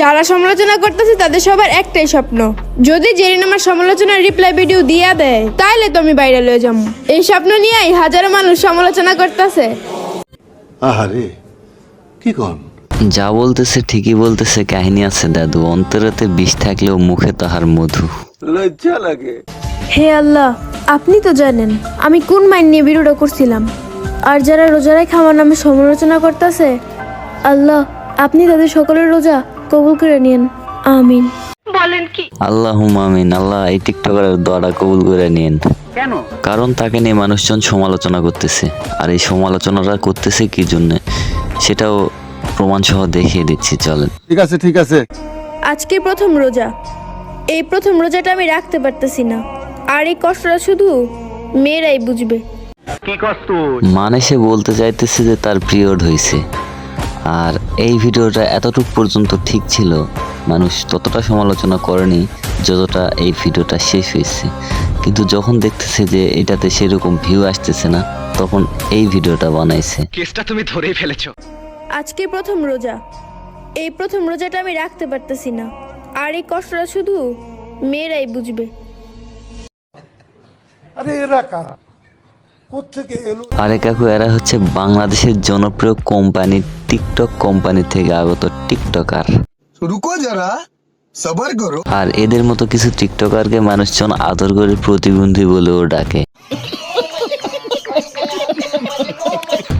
যারা সমালোচনা করতেছে তাদের সবার একটাই স্বপ্ন। যদি জেরিন আমার সমালোচনার রিপ্লাই ভিডিও দিয়া দেয় তাইলে তো আমি বাইরে লয়ে যাব। এই স্বপ্ন নিয়েই হাজারো মানুষ সমালোচনা করতেছে। আহারে কি কন? যা বলতেছে ঠিকই বলতেছে কাহিনী আছে দাদু। অন্তরেতে বিষ থাকলেও মুখে তাহার মধু। লজ্জা লাগে। হে আল্লাহ আপনি তো জানেন আমি কোন মাইন নিয়ে ভিডিওটা করছিলাম। আর যারা রোজা রেখে আমার নামে সমালোচনা করতেছে আল্লাহ আপনি তাদের সকলের রোজা কবুল করে নিন। আমিন। বলেন কি? আল্লাহ আমিন। আল্লাহ এই টিকটকারের দোয়াটা কবুল করে নিন কেন? কারণ তাকে নিয়ে মানুষজন সমালোচনা করতেছে। আর এই সমালোচনাটা করতেছে কি জন্য? সেটাও প্রমাণ সহ দেখিয়ে দিচ্ছি চলেন। ঠিক আছে ঠিক আছে। আজকে প্রথম রোজা। এই প্রথম রোজাটা আমি রাখতে পারতেছি না। আর এই কষ্টটা শুধু মেয়েরাই বুঝবে। মানে সে বলতে চাইতেছে যে তার পিরিয়ড হয়েছে আর এই ভিডিওটা এতটুকু পর্যন্ত ঠিক ছিল। মানুষ ততটা সমালোচনা করেনি যতটা এই ভিডিওটা শেষ হয়েছে। কিন্তু যখন দেখতেছে যে এটাতে সেরকম ভিউ আসতেছে না তখন এই ভিডিওটা বানাইছে। কেসটা তুমি ধরেই ফেলেছো। আজকে প্রথম রোজা। এই প্রথম রোজাটা আমি রাখতে পারতেছি না। আর এই কষ্টটা শুধু মেয়েরাই বুঝবে। আরে এরা কারা? আরে কাকু এরা হচ্ছে বাংলাদেশের জনপ্রিয় কোম্পানি টিকটক কোম্পানি থেকে আগত টিকটকার। রুকো যারা সবার করো। আর এদের মতো কিছু টিকটকারকে মানুষজন আদর করে প্রতিবন্ধী বলেও ডাকে।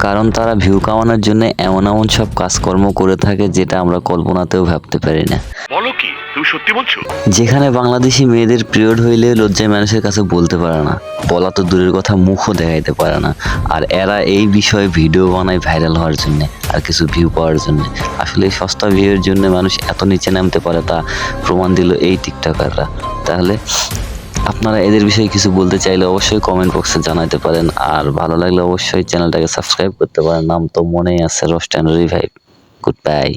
কারণ তারা ভিউ কামানোর জন্য এমন এমন সব কাজকর্ম করে থাকে যেটা আমরা কল্পনাতেও ভাবতে পারি না। তুমি সত্যি বলছো? যেখানে বাংলাদেশি মেয়েদের পিরিয়ড হইলে লজ্জায় মানুষের কাছে বলতে পারে না। বলা তো দূরের কথা, মুখও দেখাইতে পারে না। আর এরা এই বিষয়ে ভিডিও বানায় ভাইরাল হওয়ার জন্য, আর কিছু ভিউ পাওয়ার জন্য। আসলে এই সস্তা ভিউয়ের জন্য মানুষ এত নিচে নামতে পারে, তা প্রমাণ দিল এই টিকটকাররা তাহলে আপনারা এদের বিষয়ে কিছু বলতে চাইলে অবশ্যই কমেন্ট বক্সে জানাতে পারেন। আর ভালো লাগলে অবশ্যই চ্যানেলটাকে সাবস্ক্রাইব করতে পারেন। নাম তো মনেই আছে roast and revive. Good bye